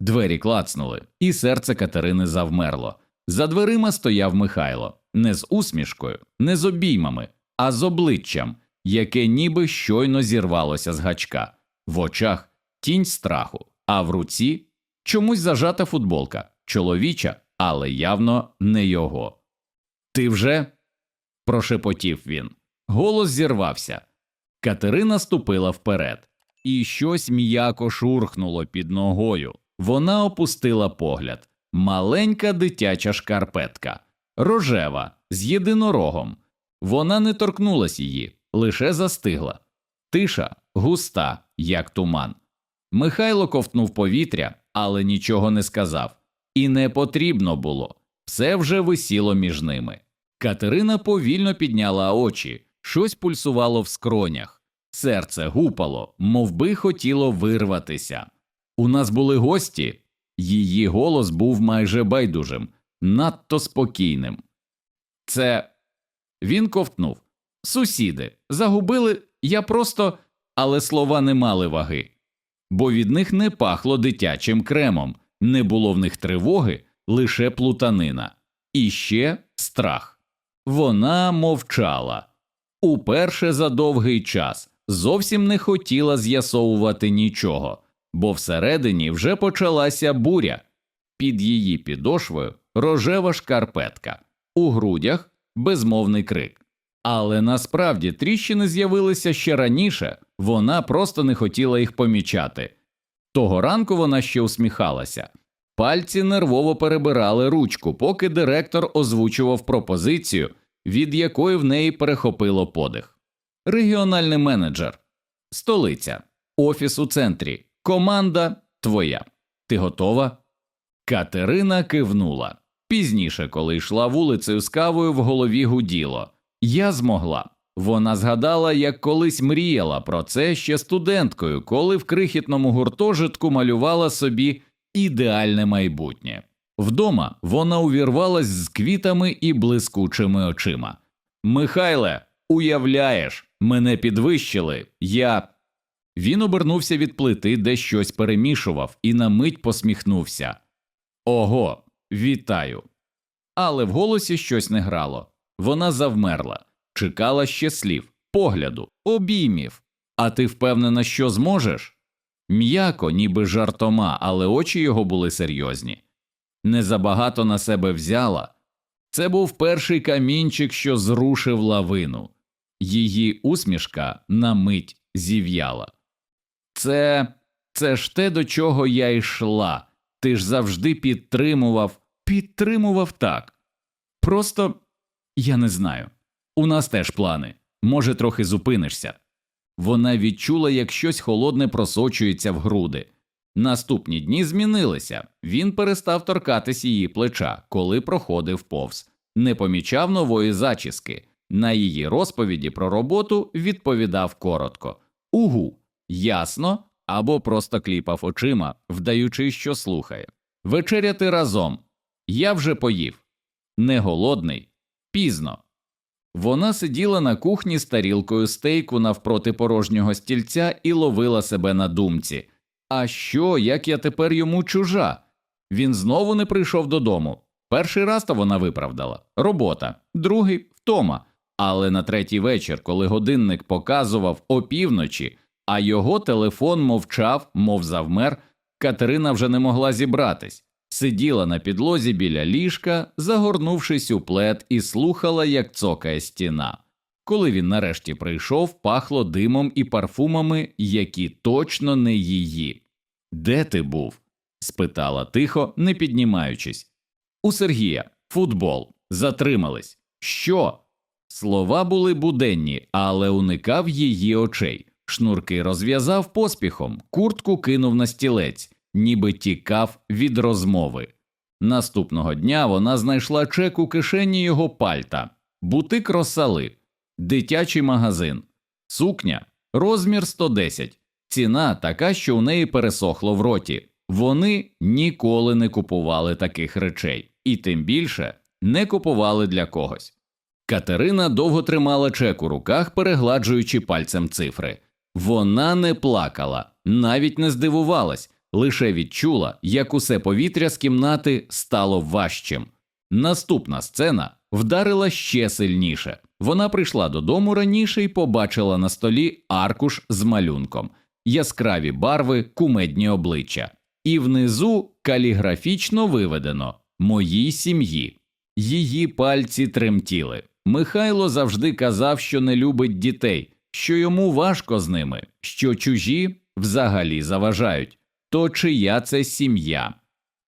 Двері клацнули, і серце Катерини завмерло. За дверима стояв Михайло не з усмішкою, не з обіймами, а з обличчям, яке ніби щойно зірвалося з гачка, в очах тінь страху, а в руці чомусь зажата футболка, чоловіча, але явно не його. Ти вже? прошепотів він. Голос зірвався. Катерина ступила вперед, і щось м'яко шурхнуло під ногою. Вона опустила погляд. Маленька дитяча шкарпетка, рожева, з єдинорогом. Вона не торкнулась її, лише застигла. Тиша густа, як туман. Михайло ковтнув повітря, але нічого не сказав. І не потрібно було. Все вже висіло між ними. Катерина повільно підняла очі, щось пульсувало в скронях, серце гупало, мов би хотіло вирватися. У нас були гості. Її голос був майже байдужим, надто спокійним. Це він ковтнув. Сусіди загубили, я просто, але слова не мали ваги, бо від них не пахло дитячим кремом, не було в них тривоги, лише плутанина, і ще страх. Вона мовчала. Уперше за довгий час зовсім не хотіла з'ясовувати нічого, бо всередині вже почалася буря. Під її підошвою рожева шкарпетка, у грудях безмовний крик. Але насправді тріщини з'явилися ще раніше, вона просто не хотіла їх помічати. Того ранку вона ще усміхалася. Пальці нервово перебирали ручку, поки директор озвучував пропозицію, від якої в неї перехопило подих. Регіональний менеджер, столиця, офіс у центрі, команда твоя. Ти готова? Катерина кивнула. Пізніше, коли йшла вулицею з кавою, в голові гуділо. Я змогла. Вона згадала, як колись мріяла про це ще студенткою, коли в крихітному гуртожитку малювала собі ідеальне майбутнє. Вдома вона увірвалась з квітами і блискучими очима. Михайле, уявляєш, мене підвищили. Я. Він обернувся від плити, де щось перемішував, і на мить посміхнувся. Ого, вітаю. Але в голосі щось не грало. Вона завмерла, чекала ще слів, погляду, обіймів. А ти впевнена, що зможеш? М'яко, ніби жартома, але очі його були серйозні. Незабагато на себе взяла. Це був перший камінчик, що зрушив лавину. Її усмішка на мить зів'яла. Це це ж те, до чого я йшла. Ти ж завжди підтримував, підтримував так. Просто я не знаю. У нас теж плани. Може, трохи зупинишся. Вона відчула, як щось холодне просочується в груди. Наступні дні змінилися. Він перестав торкатись її плеча, коли проходив повз, не помічав нової зачіски. На її розповіді про роботу відповідав коротко Угу, ясно, або просто кліпав очима, вдаючи, що слухає. Вечеряти разом. Я вже поїв. Не голодний, пізно. Вона сиділа на кухні з тарілкою стейку навпроти порожнього стільця і ловила себе на думці. А що, як я тепер йому чужа? Він знову не прийшов додому. Перший раз то вона виправдала робота, другий втома. Але на третій вечір, коли годинник показував опівночі, а його телефон мовчав, мов завмер, Катерина вже не могла зібратись, сиділа на підлозі біля ліжка, загорнувшись у плед, і слухала, як цокає стіна. Коли він нарешті прийшов, пахло димом і парфумами, які точно не її. Де ти був? спитала тихо, не піднімаючись. У Сергія, футбол, затримались. Що? Слова були буденні, але уникав її очей. Шнурки розв'язав поспіхом, куртку кинув на стілець, ніби тікав від розмови. Наступного дня вона знайшла чек у кишені його пальта, бутик росали, дитячий магазин, сукня, розмір 110, ціна така, що у неї пересохло в роті. Вони ніколи не купували таких речей, і тим більше не купували для когось. Катерина довго тримала чек у руках, перегладжуючи пальцем цифри. Вона не плакала, навіть не здивувалась, лише відчула, як усе повітря з кімнати стало важчим. Наступна сцена вдарила ще сильніше. Вона прийшла додому раніше і побачила на столі аркуш з малюнком, яскраві барви, кумедні обличчя, і внизу каліграфічно виведено моїй сім'ї. Її пальці тремтіли. Михайло завжди казав, що не любить дітей, що йому важко з ними, що чужі взагалі заважають. То чия це сім'я?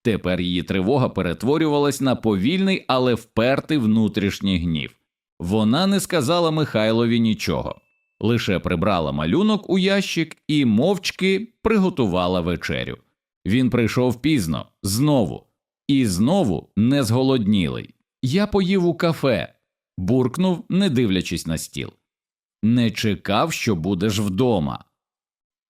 Тепер її тривога перетворювалась на повільний, але впертий внутрішній гнів. Вона не сказала Михайлові нічого, лише прибрала малюнок у ящик і мовчки приготувала вечерю. Він прийшов пізно, знову, і знову не зголоднілий. Я поїв у кафе, буркнув, не дивлячись на стіл. Не чекав, що будеш вдома.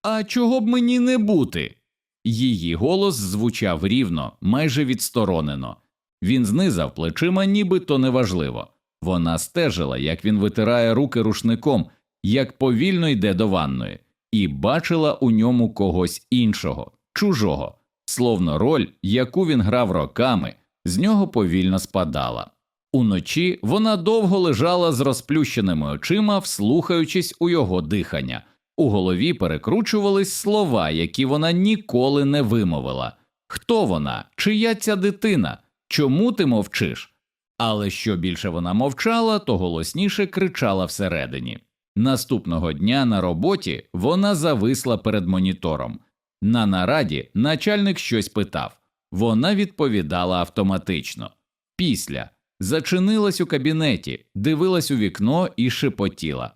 А чого б мені не бути? Її голос звучав рівно, майже відсторонено. Він знизав плечима, ніби то неважливо. Вона стежила, як він витирає руки рушником, як повільно йде до ванної, і бачила у ньому когось іншого, чужого, словно роль, яку він грав роками, з нього повільно спадала. Уночі вона довго лежала з розплющеними очима, вслухаючись у його дихання. У голові перекручувались слова, які вона ніколи не вимовила. Хто вона? Чия ця дитина? Чому ти мовчиш? Але що більше вона мовчала, то голосніше кричала всередині. Наступного дня на роботі вона зависла перед монітором. На нараді начальник щось питав. Вона відповідала автоматично. Після зачинилась у кабінеті, дивилась у вікно і шепотіла.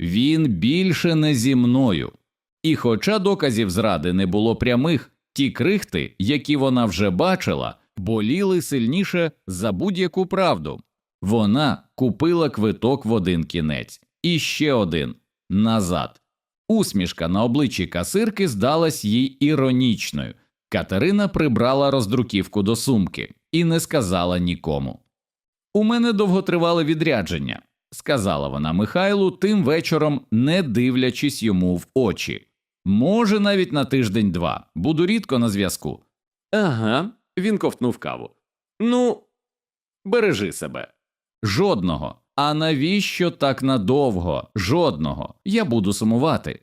Він більше не зі мною. І хоча доказів зради не було прямих, ті крихти, які вона вже бачила, боліли сильніше за будь-яку правду. Вона купила квиток в один кінець і ще один назад. Усмішка на обличчі касирки здалась їй іронічною. Катерина прибрала роздруківку до сумки і не сказала нікому. У мене довготривале відрядження, сказала вона Михайлу тим вечором, не дивлячись йому в очі. Може, навіть на тиждень два. Буду рідко на зв'язку. Ага, він ковтнув каву. Ну, бережи себе. Жодного. А навіщо так надовго? Жодного. Я буду сумувати.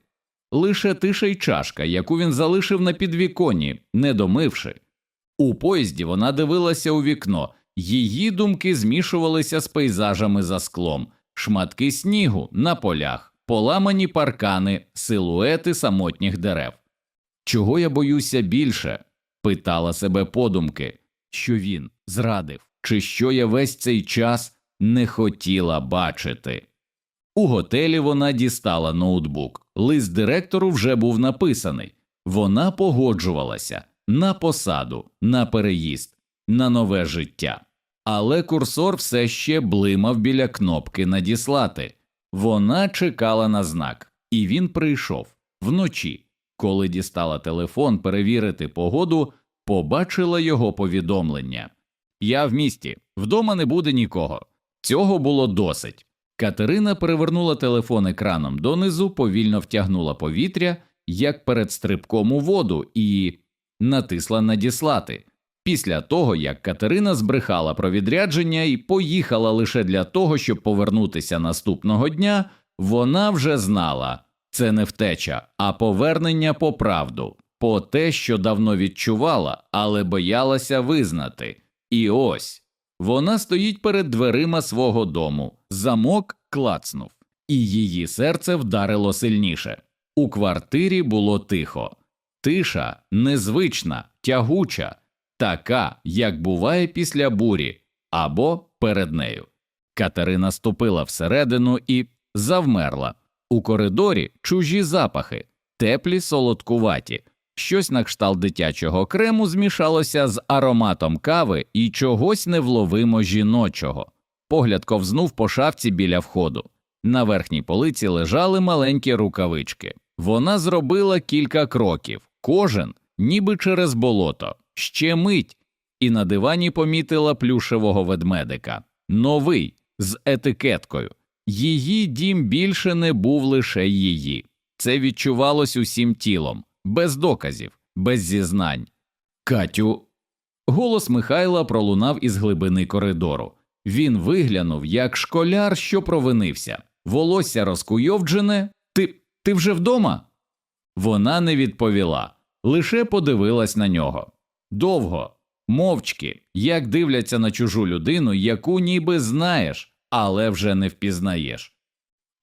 Лише тиша й чашка, яку він залишив на підвіконні, не домивши. У поїзді вона дивилася у вікно, її думки змішувалися з пейзажами за склом, шматки снігу на полях, поламані паркани, силуети самотніх дерев. Чого я боюся більше? питала себе подумки, що він зрадив, чи що я весь цей час не хотіла бачити. У готелі вона дістала ноутбук. Лист директору вже був написаний. Вона погоджувалася на посаду, на переїзд, на нове життя. Але курсор все ще блимав біля кнопки надіслати. Вона чекала на знак, і він прийшов вночі. Коли дістала телефон перевірити погоду, побачила його повідомлення. Я в місті, вдома не буде нікого. Цього було досить. Катерина перевернула телефон екраном донизу, повільно втягнула повітря, як перед стрибком у воду, і натисла надіслати. Після того, як Катерина збрехала про відрядження і поїхала лише для того, щоб повернутися наступного дня, вона вже знала це не втеча, а повернення по правду, по те, що давно відчувала, але боялася визнати. І ось вона стоїть перед дверима свого дому, замок клацнув, і її серце вдарило сильніше. У квартирі було тихо, тиша незвична, тягуча, така, як буває після бурі або перед нею. Катерина ступила всередину і завмерла. У коридорі чужі запахи, теплі солодкуваті, щось на кшталт дитячого крему змішалося з ароматом кави і чогось невловимо жіночого. Погляд ковзнув по шафці біля входу. На верхній полиці лежали маленькі рукавички. Вона зробила кілька кроків, кожен, ніби через болото, ще мить, і на дивані помітила плюшевого ведмедика, новий, з етикеткою. Її дім більше не був лише її. Це відчувалось усім тілом, без доказів, без зізнань. Катю. Голос Михайла пролунав із глибини коридору. Він виглянув, як школяр, що провинився. Волосся розкуйовджене. Ти, ти вже вдома? Вона не відповіла, лише подивилась на нього. Довго, мовчки, як дивляться на чужу людину, яку ніби знаєш, але вже не впізнаєш.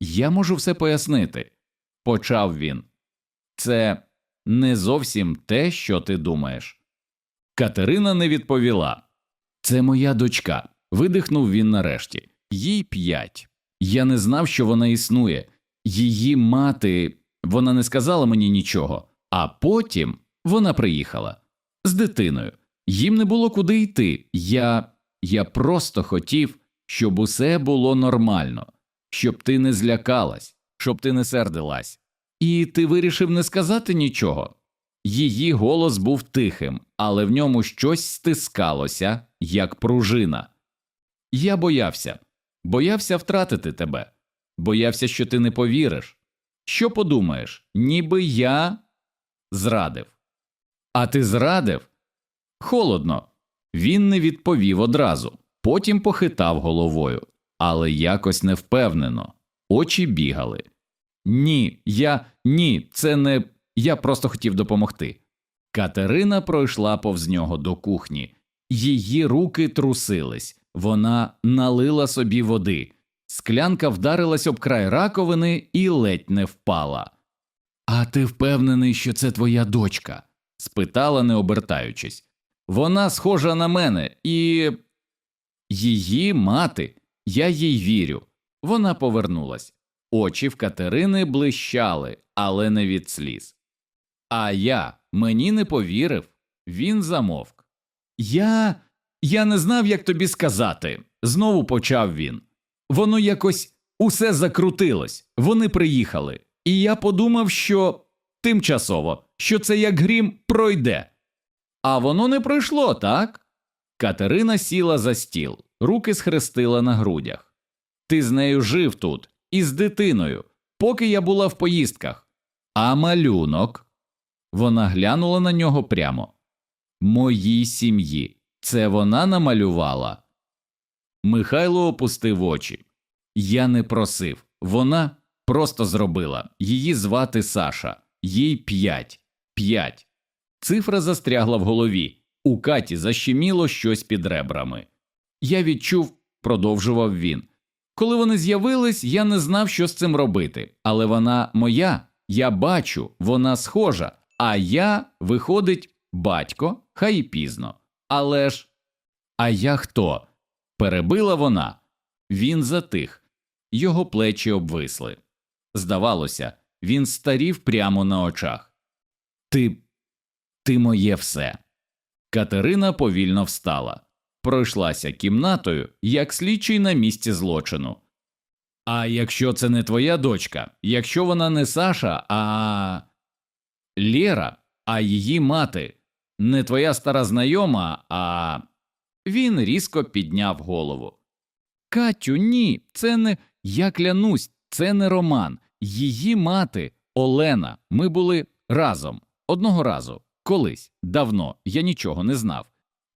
Я можу все пояснити, почав він. Це не зовсім те, що ти думаєш. Катерина не відповіла. Це моя дочка. видихнув він нарешті. Їй п'ять. Я не знав, що вона існує. Її мати, вона не сказала мені нічого, а потім вона приїхала з дитиною. Їм не було куди йти. Я, я просто хотів, щоб усе було нормально, щоб ти не злякалась, щоб ти не сердилась. І ти вирішив не сказати нічого. Її голос був тихим, але в ньому щось стискалося, як пружина. Я боявся, боявся втратити тебе, боявся, що ти не повіриш. Що подумаєш, ніби я зрадив. А ти зрадив? Холодно. Він не відповів одразу, потім похитав головою, але якось невпевнено. Очі бігали. Ні, я ні, це не я просто хотів допомогти. Катерина пройшла повз нього до кухні, її руки трусились, вона налила собі води, склянка вдарилась об край раковини і ледь не впала. А ти впевнений, що це твоя дочка? Спитала, не обертаючись. Вона схожа на мене, і її мати, я їй вірю. Вона повернулась. Очі в Катерини блищали, але не від сліз. А я мені не повірив. Він замовк. Я. Я не знав, як тобі сказати, знову почав він. Воно якось усе закрутилось, вони приїхали, і я подумав, що тимчасово, що це як грім пройде. А воно не пройшло, так? Катерина сіла за стіл, руки схрестила на грудях. Ти з нею жив тут, із дитиною, поки я була в поїздках. А малюнок. Вона глянула на нього прямо. Моїй сім'ї. Це вона намалювала. Михайло опустив очі. Я не просив. Вона просто зробила. Її звати Саша, їй п'ять. П'ять. Цифра застрягла в голові. У Каті защеміло щось під ребрами. Я відчув, продовжував він. Коли вони з'явились, я не знав, що з цим робити, але вона моя, я бачу, вона схожа, а я, виходить, батько, хай і пізно. Але ж. А я хто? перебила вона. Він затих, його плечі обвисли. Здавалося, він старів прямо на очах. Ти. ти моє все. Катерина повільно встала, пройшлася кімнатою, як слідчий на місці злочину. А якщо це не твоя дочка, якщо вона не Саша, а Лєра, а її мати, не твоя стара знайома, а він різко підняв голову. Катю, ні, це не я клянусь, це не роман. Її мати Олена. Ми були разом одного разу, колись, давно, я нічого не знав.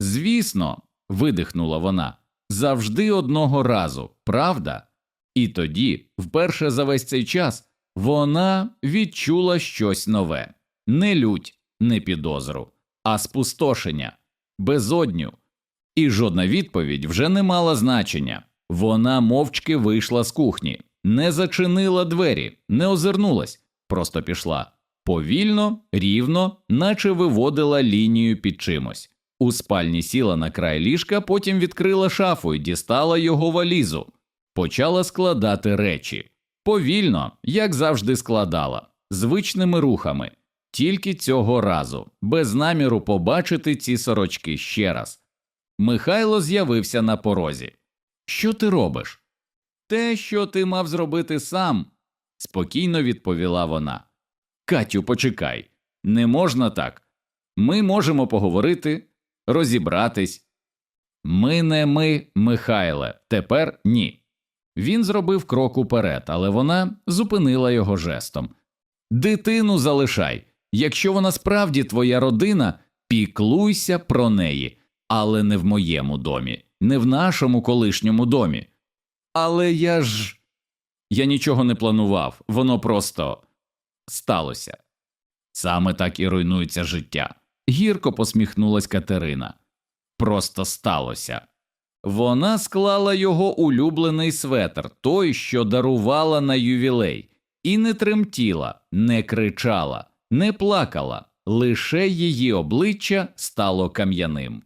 Звісно, видихнула вона, завжди одного разу, правда? І тоді, вперше за весь цей час, вона відчула щось нове не лють, не підозру, а спустошення, безодню. І жодна відповідь вже не мала значення. Вона мовчки вийшла з кухні, не зачинила двері, не озирнулась, просто пішла повільно, рівно, наче виводила лінію під чимось. У спальні сіла на край ліжка, потім відкрила шафу і дістала його валізу, почала складати речі. Повільно, як завжди складала, звичними рухами, тільки цього разу, без наміру побачити ці сорочки ще раз. Михайло з'явився на порозі. Що ти робиш? Те, що ти мав зробити сам, спокійно відповіла вона. Катю, почекай, не можна так. Ми можемо поговорити, розібратись. Ми не ми, Михайле, тепер ні. Він зробив крок уперед, але вона зупинила його жестом. Дитину залишай. Якщо вона справді твоя родина, піклуйся про неї, але не в моєму домі, не в нашому колишньому домі. Але я ж. Я нічого не планував, воно просто сталося. Саме так і руйнується життя. Гірко посміхнулась Катерина. Просто сталося. Вона склала його улюблений светр, той, що дарувала на ювілей, і не тремтіла, не кричала, не плакала, лише її обличчя стало кам'яним.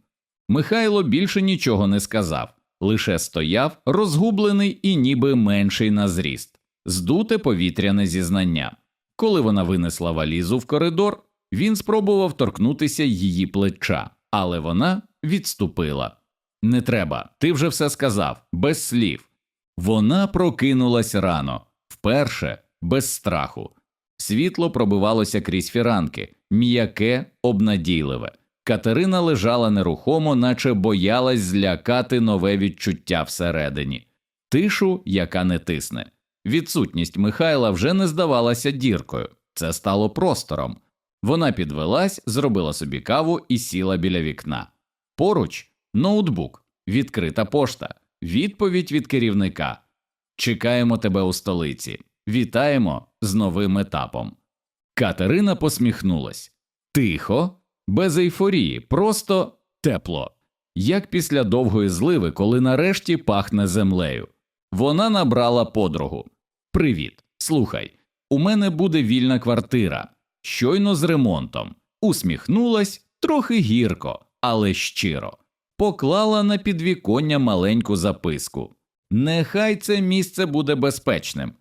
Михайло більше нічого не сказав, лише стояв, розгублений і ніби менший на зріст, здуте повітряне зізнання. Коли вона винесла валізу в коридор, він спробував торкнутися її плеча, але вона відступила. Не треба, ти вже все сказав, без слів. Вона прокинулась рано, вперше, без страху. Світло пробивалося крізь фіранки, м'яке, обнадійливе. Катерина лежала нерухомо, наче боялась злякати нове відчуття всередині, тишу, яка не тисне. Відсутність Михайла вже не здавалася діркою, це стало простором. Вона підвелась, зробила собі каву і сіла біля вікна. Поруч ноутбук, відкрита пошта, відповідь від керівника. Чекаємо тебе у столиці. Вітаємо з новим етапом. Катерина посміхнулась тихо, без ейфорії, просто тепло, як після довгої зливи, коли нарешті пахне землею. Вона набрала подругу. Привіт, слухай, у мене буде вільна квартира, щойно з ремонтом. Усміхнулась трохи гірко, але щиро. Поклала на підвіконня маленьку записку. Нехай це місце буде безпечним.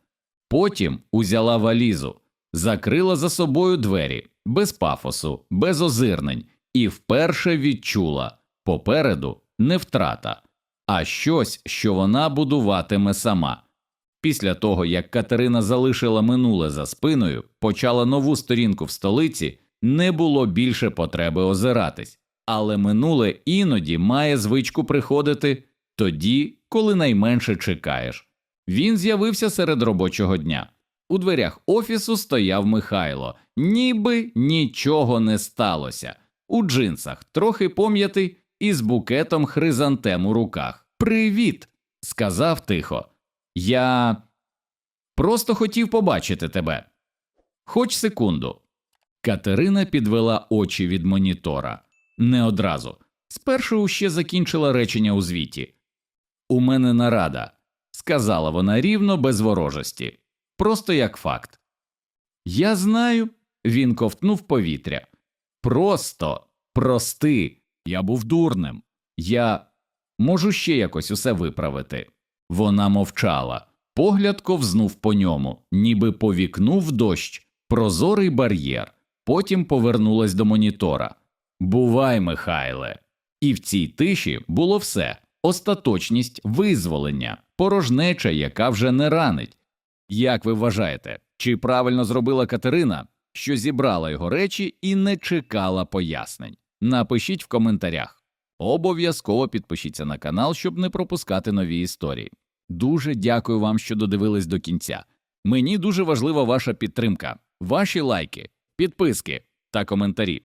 Потім узяла валізу, закрила за собою двері, без пафосу, без озирнень, і вперше відчула попереду не втрата, а щось, що вона будуватиме сама. Після того, як Катерина залишила минуле за спиною, почала нову сторінку в столиці, не було більше потреби озиратись, але минуле іноді має звичку приходити тоді, коли найменше чекаєш. Він з'явився серед робочого дня. У дверях офісу стояв Михайло, ніби нічого не сталося. У джинсах, трохи пом'ятий, і з букетом хризантем у руках. Привіт! сказав тихо. Я просто хотів побачити тебе. Хоч секунду. Катерина підвела очі від монітора. Не одразу. Спершу ще закінчила речення у звіті. У мене нарада, сказала вона рівно без ворожості, просто як факт. Я знаю, він ковтнув повітря. Просто, прости, я був дурним. Я можу ще якось усе виправити. Вона мовчала, погляд ковзнув по ньому, ніби повікнув дощ, прозорий бар'єр, потім повернулась до монітора. Бувай, Михайле. І в цій тиші було все остаточність визволення, порожнеча, яка вже не ранить. Як ви вважаєте, чи правильно зробила Катерина, що зібрала його речі і не чекала пояснень? Напишіть в коментарях. Обов'язково підпишіться на канал, щоб не пропускати нові історії. Дуже дякую вам, що додивились до кінця. Мені дуже важлива ваша підтримка, ваші лайки, підписки та коментарі.